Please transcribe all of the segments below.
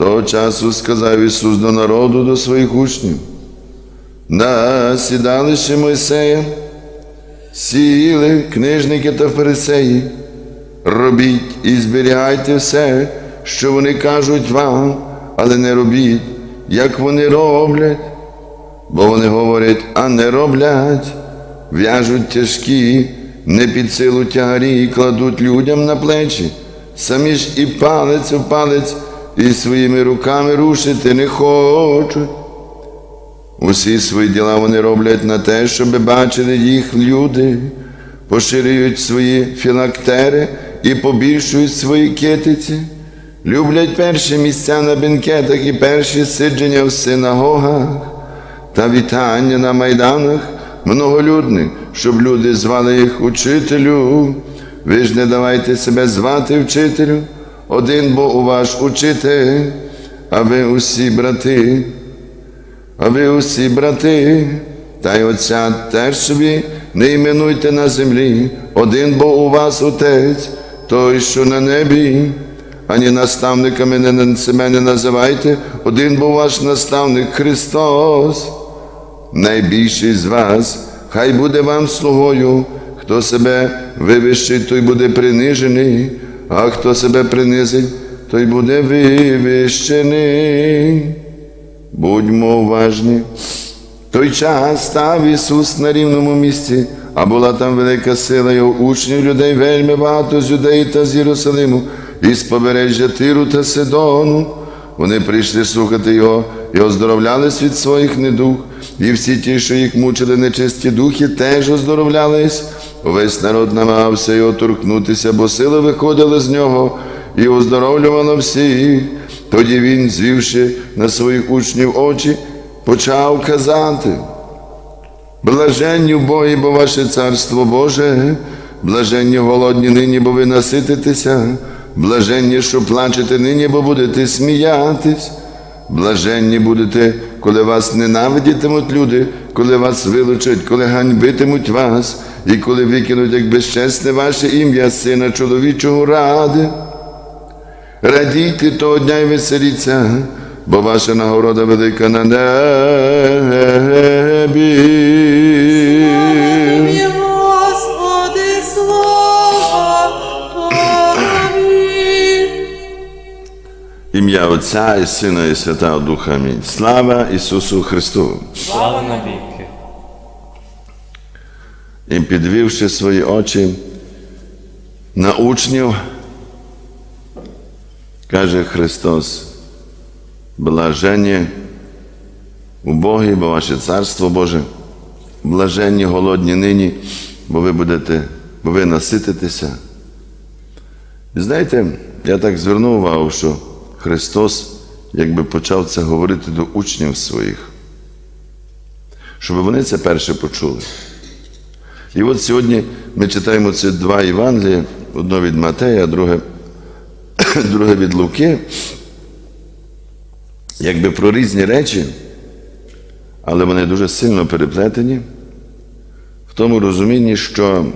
Того часу сказав Ісус до народу, до своїх учнів. На сідалище Мойсея сіли книжники та фарисеї. Робіть і зберігайте все, що вони кажуть вам, але не робіть, як вони роблять, бо вони говорять, а не роблять, в'яжуть тяжкі, не під силу тягарі і кладуть людям на плечі, самі ж і палець у палець, і своїми руками рушити не хочуть. Усі свої діла вони роблять на те, щоб бачили їх люди, поширюють свої філактери і побільшують свої китиці, люблять перші місця на бенкетах і перші сидження в синагогах та вітання на майданах многолюдних, щоб люди звали їх учителю. Ви ж не давайте себе звати вчителю, один бо у ваш учитель, а ви усі брати. А ви усі брати, та й отця теж собі не іменуйте на землі, один бо у вас отець, той, що на небі, ані наставниками не себе не називайте, один бо ваш наставник Христос. Найбільший з вас, хай буде вам слугою, хто себе вивищить, той буде принижений, а хто себе принизить, той буде вивищений. Будьмо уважні. Той час став Ісус на рівному місці, а була там велика сила його учнів, людей вельми багато з юдеї та з Єрусалиму, і з побережжя Тиру та Сидону. Вони прийшли слухати Його і оздоровлялись від своїх недуг, і всі ті, що їх мучили нечисті духи, теж оздоровлялись. Увесь народ намагався його торкнутися, бо сила виходила з нього і оздоровлювала всіх. Тоді він, звівши на своїх учнів очі, почав казати. Блаженні в Бої, бо ваше царство Боже, блаженні голодні нині, бо ви насититеся, блаженні, що плачете нині, бо будете сміятись, блаженні будете, коли вас ненавидітимуть люди, коли вас вилучать, коли ганьбитимуть вас, і коли викинуть, як безчесне ваше ім'я, сина чоловічого ради. Радійте того дня і веселіться, бо ваша нагорода велика на небі. Ім'я Отця і Сина і Святого Духа. Амінь. Слава Ісусу Христу! Слава навіки. І підвівши свої очі на учнів, каже Христос, блаженні убогі, бо ваше царство Боже, блаженні голодні нині, бо ви будете, бо ви насититеся. І знаєте, я так звернув увагу, що Христос якби почав це говорити до учнів своїх, щоб вони це перше почули. І от сьогодні ми читаємо ці два Євангелія, одне від Матея, друге, друге від Луки, якби про різні речі, але вони дуже сильно переплетені. В тому розумінні, що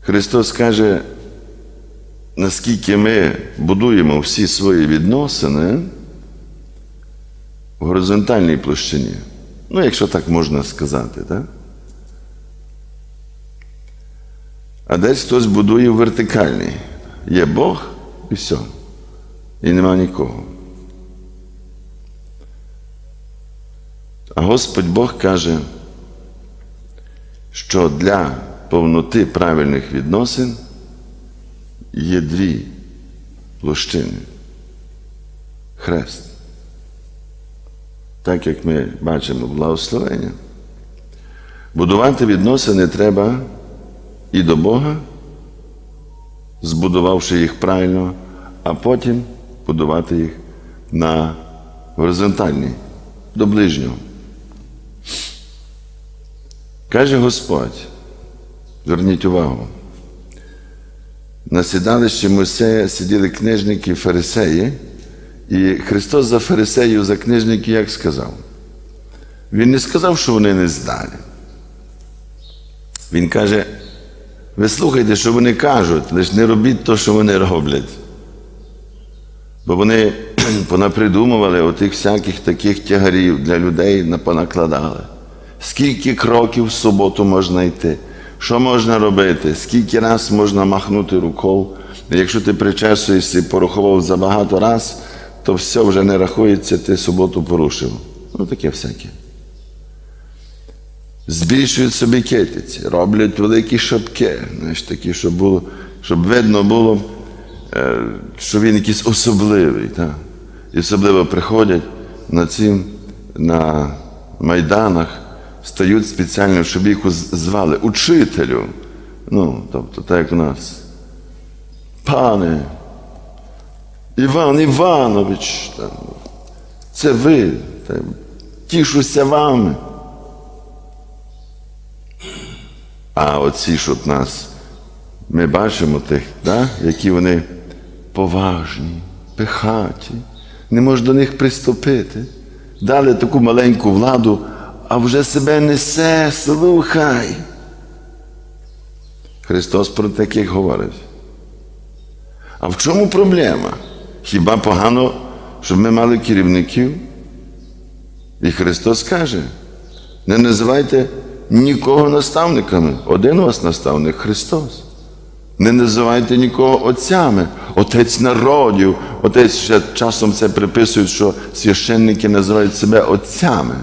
Христос каже, наскільки ми будуємо всі свої відносини в горизонтальній площині. Ну, якщо так можна сказати, так? А десь хтось будує в вертикальній. Є Бог і все. І нема нікого. А Господь Бог каже, що для повноти правильних відносин є дві площини. Хрест. Так як ми бачимо благословення. Будувати відносини треба і до Бога, збудувавши їх правильно, а потім будувати їх на горизонтальній, до ближнього. Каже Господь, зверніть увагу, на сідалищі Мойсея сиділи книжники фарисеї, і Христос за фарисеїв, за книжників як сказав? Він не сказав, що вони не здалі. Він каже, ви слухайте, що вони кажуть, лише не робіть те, що вони роблять. Бо вони понапридумували отих всяких таких тягарів для людей напонакладали. Скільки кроків в суботу можна йти? Що можна робити? Скільки раз можна махнути рукою? Якщо ти причесуєшся і порахував забагато раз, то все вже не рахується, ти суботу порушив. Ну таке всяке. Збільшують собі кетиці, роблять великі шапки, знаєш, такі, щоб було, щоб видно було, е, що він якийсь особливий. Так? І особливо приходять на цим, на майданах, стають спеціально, щоб їх звали учителю. Ну, тобто, так як у нас. Пане, Іван Іванович, це ви, тішуся вами. А оці, що нас, ми бачимо тих, да? які вони поважні, пихаті, не можеш до них приступити. Дали таку маленьку владу, а вже себе несе, слухай. Христос про таких говорить. А в чому проблема? Хіба погано, щоб ми мали керівників? І Христос каже: не називайте нікого наставниками. Один у вас наставник Христос. Не називайте нікого отцями, отець народів. Отець ще часом це приписують, що священники називають себе отцями.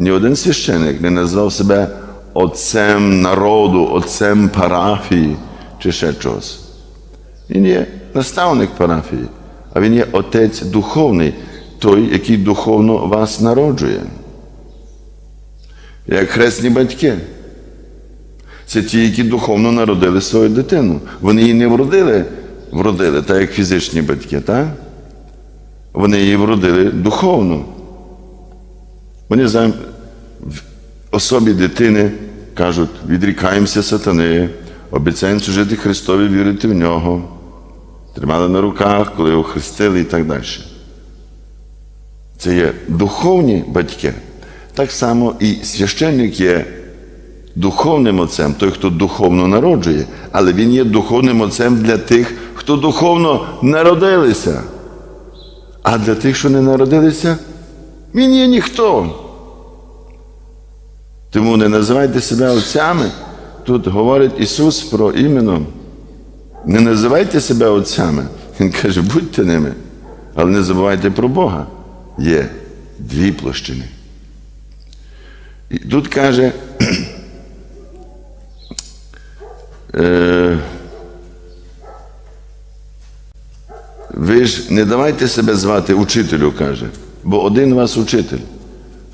Ні один священник не назвав себе отцем народу, отцем парафії чи ще чогось. Він є наставник парафії, а він є отець духовний, той, який духовно вас народжує. Як хресні батьки. Це ті, які духовно народили свою дитину. Вони її не вродили, вродили, так як фізичні батьки, так? Вони її вродили духовно. Вони особі дитини кажуть, відрікаємося сатани, обіцяємо служити Христові, вірити в нього. Тримали на руках, коли його хрестили і так далі. Це є духовні батьки. Так само і священник є духовним отцем, той, хто духовно народжує, але він є духовним отцем для тих, хто духовно народилися. А для тих, що не народилися, він є ніхто. Тому не називайте себе отцями. Тут говорить Ісус про іменно. Не називайте себе отцями. Він каже, будьте ними, але не забувайте про Бога. Є дві площини. І тут каже, е, ви ж не давайте себе звати учителю, каже, бо один вас учитель.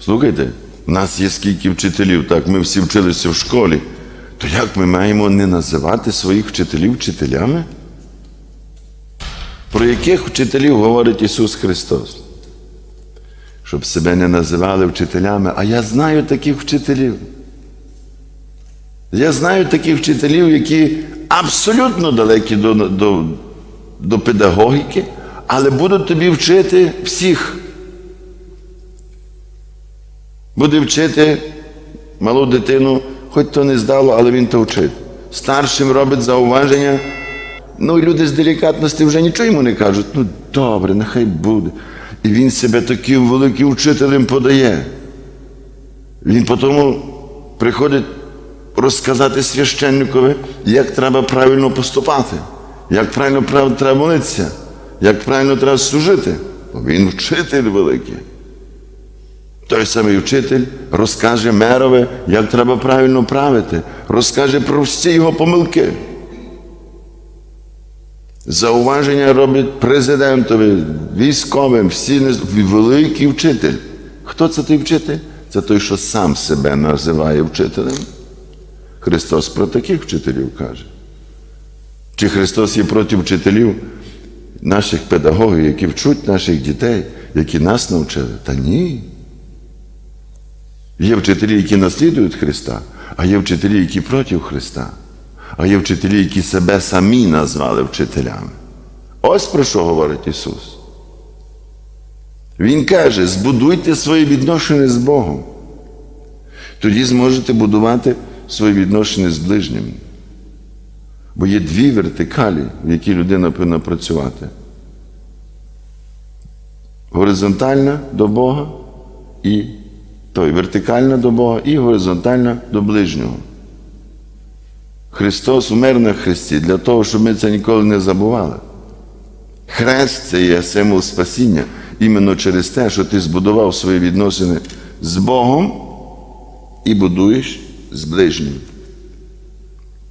Слухайте, в нас є скільки вчителів, так, ми всі вчилися в школі. То як ми маємо не називати своїх вчителів вчителями? Про яких вчителів говорить Ісус Христос? Щоб себе не називали вчителями, а я знаю таких вчителів. Я знаю таких вчителів, які абсолютно далекі до, до, до педагогіки, але будуть тобі вчити всіх. Буде вчити малу дитину, хоч то не здало, але він то вчить. Старшим робить зауваження. Ну, і люди з делікатності вже нічого йому не кажуть. Ну, добре, нехай буде. І він себе таким великим вчителем подає. Він потім приходить розказати священникові, як треба правильно поступати, як правильно треба молитися, як правильно треба служити. Бо він вчитель великий. Той самий вчитель розкаже мерові, як треба правильно правити, розкаже про всі його помилки. Зауваження робить президентові, військовим, всі великий вчитель. Хто це той вчитель? Це той, що сам себе називає вчителем. Христос про таких вчителів каже. Чи Христос є проти вчителів, наших педагогів, які вчуть наших дітей, які нас навчили? Та ні. Є вчителі, які наслідують Христа, а є вчителі, які проти Христа, а є вчителі, які себе самі назвали вчителями. Ось про що говорить Ісус. Він каже: збудуйте свої відношення з Богом. Тоді зможете будувати свої відношення з ближнім. Бо є дві вертикалі, в які людина повинна працювати. горизонтальна до Бога і той вертикальна до Бога і горизонтальна до ближнього. Христос умер на Христі для того, щоб ми це ніколи не забували. Хрест це є символ спасіння іменно через те, що ти збудував свої відносини з Богом і будуєш з ближнім.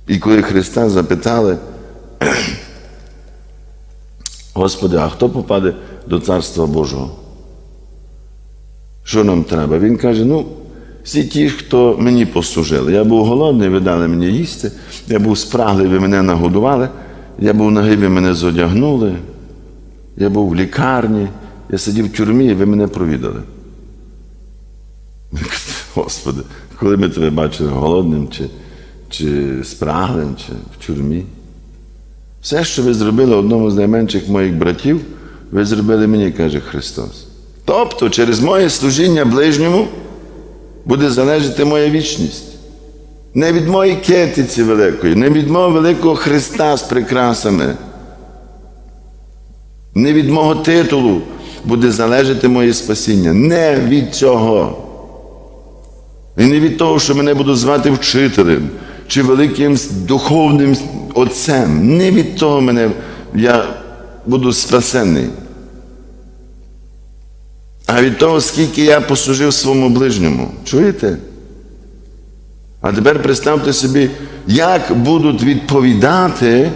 І коли Христа запитали, Господи, а хто попаде до Царства Божого? Що нам треба? Він каже: ну, всі ті, хто мені послужили. Я був голодний, ви дали мені їсти, я був спраглий, ви мене нагодували, я був нагий, ви мене зодягнули, я був в лікарні, я сидів в тюрмі, і ви мене провідали. Господи, коли ми тебе бачили голодним, чи, чи спраглим, чи в тюрмі. Все, що ви зробили одному з найменших моїх братів, ви зробили мені, каже Христос. Тобто, через моє служіння ближньому буде залежати моя вічність. Не від моєї кетиці великої, не від мого великого Христа з прикрасами, не від мого титулу буде залежати моє спасіння. Не від цього. І не від того, що мене будуть звати вчителем чи великим духовним отцем. Не від того мене я буду спасений. А від того, скільки я послужив своєму ближньому. Чуєте? А тепер представте собі, як будуть відповідати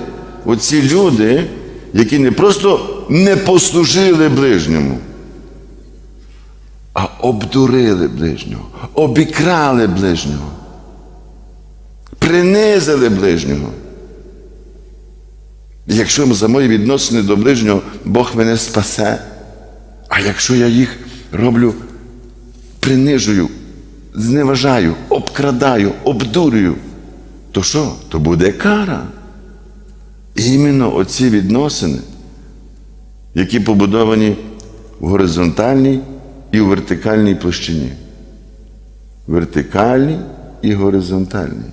оці люди, які не просто не послужили ближньому, а обдурили ближнього, обікрали ближнього, принизили ближнього. Якщо за мої відносини до ближнього Бог мене спасе, а якщо я їх роблю, принижую, зневажаю, обкрадаю, обдурюю, то що? То буде кара. Іменно оці відносини, які побудовані в горизонтальній і в вертикальній площині. Вертикальній і горизонтальній.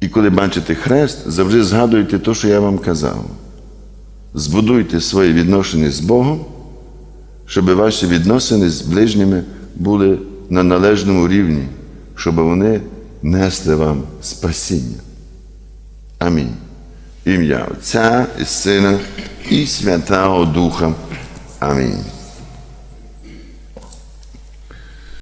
І коли бачите хрест, завжди згадуйте те, що я вам казав. Збудуйте свої відношення з Богом, щоб ваші відносини з ближніми були на належному рівні, щоб вони несли вам спасіння. Амінь. Ім'я Отця і Сина і Святого Духа. Амінь.